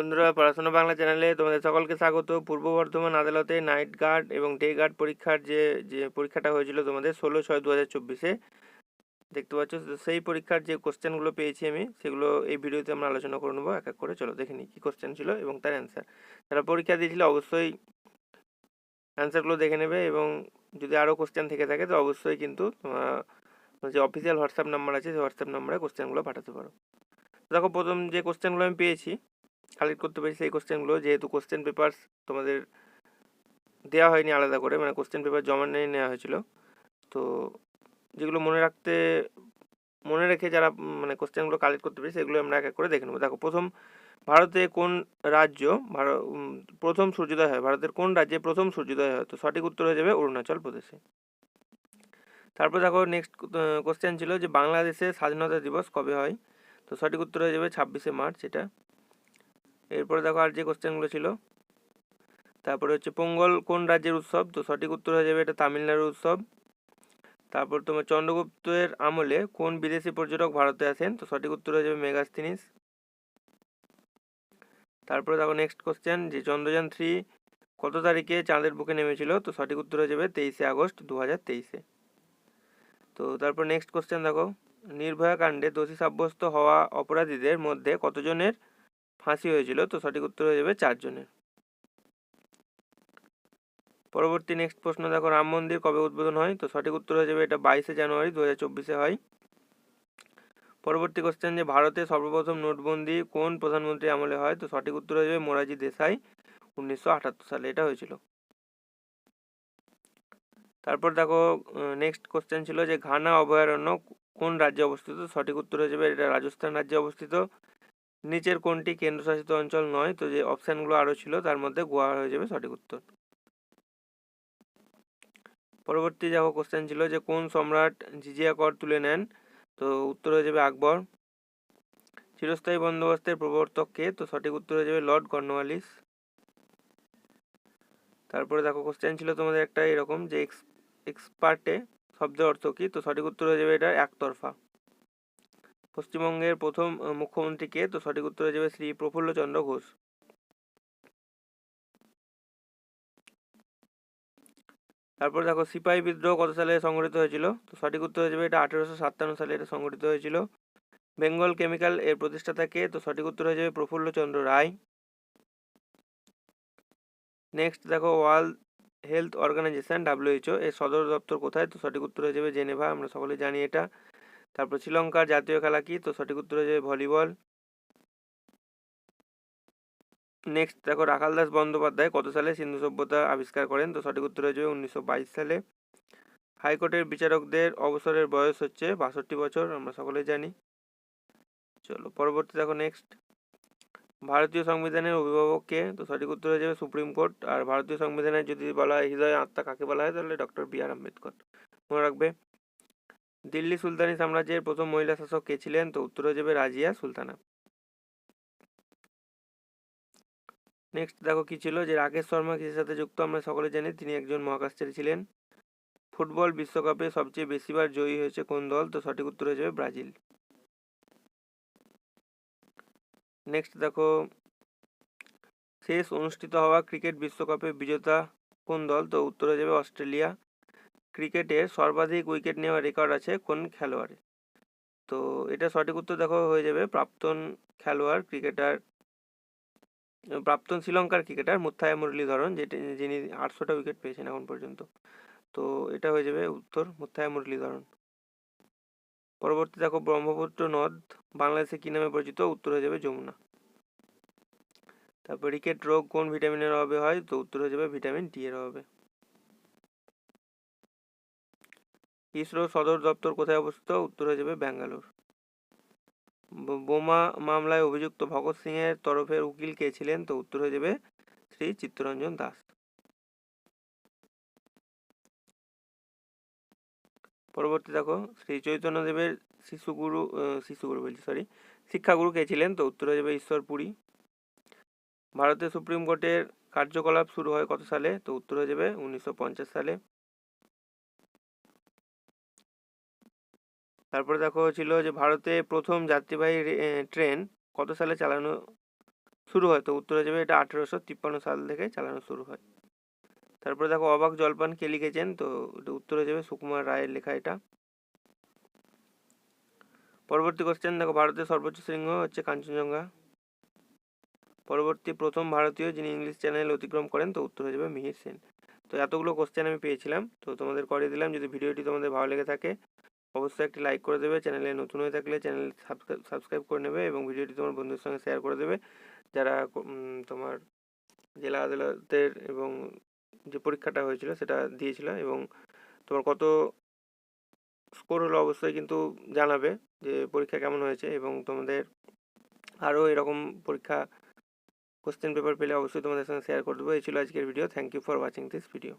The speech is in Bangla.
বন্ধুরা, পড়াশোনা বাংলা চ্যানেলে তোমাদের সকলকে স্বাগত। পূর্ব বর্ধমান আদালতে নাইট গার্ড এবং ডে গার্ড পরীক্ষার যে যে পরীক্ষাটা হয়েছিল তোমাদের ষোলো ছয় দু হাজার চব্বিশে, দেখতে পাচ্ছ? সেই পরীক্ষার যে কোশ্চেনগুলো পেয়েছি আমি, সেগুলো এই ভিডিওতে আমরা আলোচনা করে নেব। এক এক করে, চলো দেখে নিই কী কোশ্চেন ছিল এবং তার অ্যান্সার যারা পরীক্ষা দিয়েছিল অবশ্যই অ্যান্সারগুলো দেখে নেবে এবং যদি আরও কোশ্চেন থেকে থাকে, তো অবশ্যই কিন্তু তোমরা যে অফিসিয়াল হোয়াটসঅ্যাপ নাম্বার আছে, সেই হোয়াটসঅ্যাপ নাম্বারে কোশ্চেনগুলো পাঠাতে পারো। দেখো, প্রথম যে কোশ্চেনগুলো আমি পেয়েছি কালেক্ট করতে পেরেছি সেই কোশ্চেনগুলো যেহেতু কোশ্চেন পেপার তোমাদের দেওয়া হয়নি আলাদা করে মানে কোশ্চেন পেপার জমা নিয়ে নেওয়া হয়েছিল। তো যেগুলো মনে রাখতে, মনে রেখে যারা মানে কোশ্চেনগুলো কালেক্ট করতে পেরেছি সেগুলো আমরা এক এক করে দেখে নেব। দেখো, প্রথম, ভারতে কোন রাজ্য, ভারত প্রথম সূর্যোদয় হয়, ভারতের কোন রাজ্যে প্রথম সূর্যোদয় হয়? তো সঠিক উত্তর হয়ে যাবে অরুণাচল প্রদেশে। তারপর দেখো নেক্সট কোশ্চেন ছিল যে বাংলাদেশে স্বাধীনতা দিবস কবে হয়? তো সঠিক উত্তর হয়ে যাবে ছাব্বিশে মার্চ, এটা এরপরে দেখো আর যে কোশ্চেনগুলো ছিল, তারপরে হচ্ছে পোঙ্গল কোন রাজ্যের উৎসব? তো সঠিক উত্তর হয়ে যাবে এটা তামিলনাড়ুর উৎসব। তারপর তোমার চন্দ্রগুপ্তের আমলে কোন বিদেশি পর্যটক ভারতে আসেন? তো সঠিক উত্তর হয়ে যাবে মেগাস্তিনিস তারপরে দেখো নেক্সট কোশ্চেন যে চন্দ্রযান থ্রি কত তারিখে চাঁদের বুকে নেমেছিল? তো সঠিক উত্তর হয়ে যাবে তেইশে আগস্ট দু হাজার তেইশে। তো তারপর নেক্সট কোশ্চেন দেখো, নির্ভয়া কাণ্ডে দোষী সাব্যস্ত হওয়া অপরাধীদের মধ্যে কতজনের ফাঁসি হয়েছিল, তো সঠিক উত্তর হয়ে যাবে চারজনের। পরবর্তী নেক্সট প্রশ্ন, দেখো রাম মন্দির কবে উদ্বোধন হয়? তো সঠিক উত্তর হয়ে যাবে এটা বাইশে জানুয়ারি দু হাজার হয়। পরবর্তী কোশ্চেন যে ভারতে সর্বপ্রথম নোটবন্দি কোন প্রধানমন্ত্রী আমলে হয়? তো সঠিক উত্তর হয়ে যাবে মোরাজি দেশাই উনিশশো আটাত্তর সালে, এটা হয়েছিল। তারপর দেখো নেক্সট কোশ্চেন ছিল যে ঘানা অভয়ারণ্য কোন রাজ্যে অবস্থিত? সঠিক উত্তর হয়ে যাবে এটা রাজস্থান রাজ্যে অবস্থিত। নিচের কোনটি কেন্দ্রশাসিত অঞ্চল নয়, তো যে অপশানগুলো আরও ছিল, তার মধ্যে গোয়া হয়ে যাবে সঠিক উত্তর। পরবর্তী দেখো কোশ্চেন ছিল যে কোন সম্রাট জিজিয়া কর তুলে নেন, তো উত্তর হয়ে যাবে আকবর। চিরস্থায়ী বন্দোবস্তের প্রবর্তক কে, তো সঠিক উত্তর হয়ে যাবে লর্ড কর্নওয়ালিস। তারপরে দেখো কোশ্চেন ছিল তোমাদের একটা এরকম যে এক্স এক্সপার্টে শব্দের অর্থ কী, তো সঠিক উত্তর হয়ে যাবে এটা একতরফা। পশ্চিমবঙ্গের প্রথম মুখ্যমন্ত্রী কে তো সঠিক উত্তর হয়ে যাবে শ্রী প্রফুল্লচন্দ্র ঘোষ। তারপর দেখো, সিপাহী বিদ্রোহ কত সালে সংগঠিত হয়েছিল? তো সঠিক উত্তর হয়ে যাবে এটা আঠেরোশো সাতান্ন সালে এটা সংগঠিত হয়েছিল। বেঙ্গল কেমিক্যাল এর প্রতিষ্ঠাতা কে? তো সঠিক উত্তর হয়ে যাবে প্রফুল্লচন্দ্র রায়। নেক্সট দেখো ওয়ার্ল্ড হেলথ অর্গানাইজেশন ডাব্লিউএইচও এর সদর দপ্তর কোথায়? তো সঠিক উত্তর হয়ে যাবে জেনেভা, আমরা সকলে জানি এটা। তারপর শ্রীলঙ্কার জাতীয় খেলা কি? তো সঠিক উত্তর হয়ে ভলিবল। নেক্সট দেখো রাখাল দাস বন্দ্যোপাধ্যায় কত সালে সিন্ধু সভ্যতা আবিষ্কার করেন? তো সঠিক উত্তর হয়ে যাবে উনিশশো বাইশ সালে। হাইকোর্টের বিচারকদের অবসরের বয়স হচ্ছে বাষট্টি বছর, আমরা সকলেই জানি। চলো পরবর্তী দেখো নেক্সট ভারতীয় সংবিধানের অভিভাবককে, তো সঠিক উত্তর হয়ে যাবে সুপ্রিম কোর্ট, আর ভারতীয় সংবিধানের যদি বলা হয়, হৃদয় আত্মা কাকে বলা হয়? তাহলে ডক্টর বি আর আম্বেদকর। মনে রাখবে? দিল্লি সুলতানি সাম্রাজ্যের প্রথম মহিলা শাসক কে ছিলেন? তো উত্তর হয়ে যাবে রাজিয়া সুলতানা। নেক্সট দেখো কি ছিল? যে রাকেশ শর্মা কিসের সাথে যুক্ত? আমরা সকলে জানি তিনি একজন মহাকাশচারী ছিলেন। ফুটবল বিশ্বকাপে সবচেয়ে বেশিবার জয়ী হয়েছে কোন দল? তো সঠিক উত্তর হয়ে যাবে ব্রাজিল। নেক্সট দেখো, শেষ অনুষ্ঠিত হওয়া ক্রিকেট বিশ্বকাপে বিজেতা কোন দল? তো উত্তর হয়ে যাবে অস্ট্রেলিয়া। ক্রিকেটের সর্বাধিক উইকেট নেওয়ার রেকর্ড আছে কোন খেলোয়াড়ের তো এটা সঠিক উত্তর দেখো, হয়ে যাবে প্রাক্তন খেলোয়াড় ক্রিকেটার, প্রাক্তন শ্রীলঙ্কার ক্রিকেটার মুথায়া মুরলীধরন, যেটি, যিনি আটশোটা উইকেট পেয়েছেন এখন পর্যন্ত। তো এটা হয়ে যাবে উত্তর মুথায়া মুরলীধরন। পরবর্তী দেখো, ব্রহ্মপুত্র নদ বাংলাদেশে কি নামে পরিচিত? উত্তর হয়ে যাবে যমুনা। তারপর রিকেট রোগ কোন ভিটামিনের অভাবে হয়? তো উত্তর হয়ে যাবে ভিটামিন ডি এর অভাবে। ইসরো সদর দপ্তর কোথায় অবস্থিত? উত্তর হয়ে যাবে ব্যাঙ্গালোর। বোমা মামলায় অভিযুক্ত ভগৎ সিং এর তরফের উকিল কে ছিলেন? তো উত্তর হয়ে যাবে শ্রী চিত্তরঞ্জন দাস। পরবর্তী দেখো, শ্রী চৈতন্যদেবের শিশুগুরু শিশুগুরু বলছি সরি শিক্ষাগুরু কে ছিলেন? তো উত্তর হয়ে যাবে ঈশ্বর পুরী। ভারতের সুপ্রিম কোর্টের কার্যকলাপ শুরু হয় কত সালে? তো উত্তর হয়ে যাবে উনিশশো পঞ্চাশ সালে। তারপরে দেখো ছিল যে ভারতে প্রথম যাত্রীবাহী ট্রেন কত সালে চালানো শুরু হয়? তো উত্তর যাবে এটা আঠেরোশো তিপ্পান্ন সাল থেকে চালানো শুরু হয়। তারপরে দেখো অবাক জলপান কে লিখেছেন? তো উত্তর যাবে সুকুমার রায়ের লেখা এটা। পরবর্তী কোশ্চেন দেখো ভারতের সর্বোচ্চ শৃঙ্গ হচ্ছে কাঞ্চনজঙ্ঘা। পরবর্তী প্রথম ভারতীয় যিনি ইংলিশ চ্যানেল অতিক্রম করেন, তো উত্তর হয়ে যাবে মিহির সেন। তো এতগুলো কোশ্চেন আমি পেয়েছিলাম, তো তোমাদের করে দিলাম। যদি ভিডিওটি তোমাদের ভালো লেগে থাকে অবশ্যই একটি লাইক করে দেবে। চ্যানেলে নতুন হয়ে থাকলে চ্যানেল সাবস্ক্রাইব করে নেবে এবং ভিডিওটি তোমার বন্ধুদের সঙ্গে শেয়ার করে দেবে। যারা তোমার জেলা আদালতের এবং যে পরীক্ষাটা হয়েছিল সেটা দিয়েছিল এবং তোমার কত স্কোর হলো অবশ্যই কিন্তু জানাবে যে পরীক্ষা কেমন হয়েছে এবং তোমাদের আরও এরকম পরীক্ষা কোশ্চেন পেপার পেলে অবশ্যই তোমাদের সঙ্গে শেয়ার করে দেবো। এই ছিল আজকের video thank you for watching this video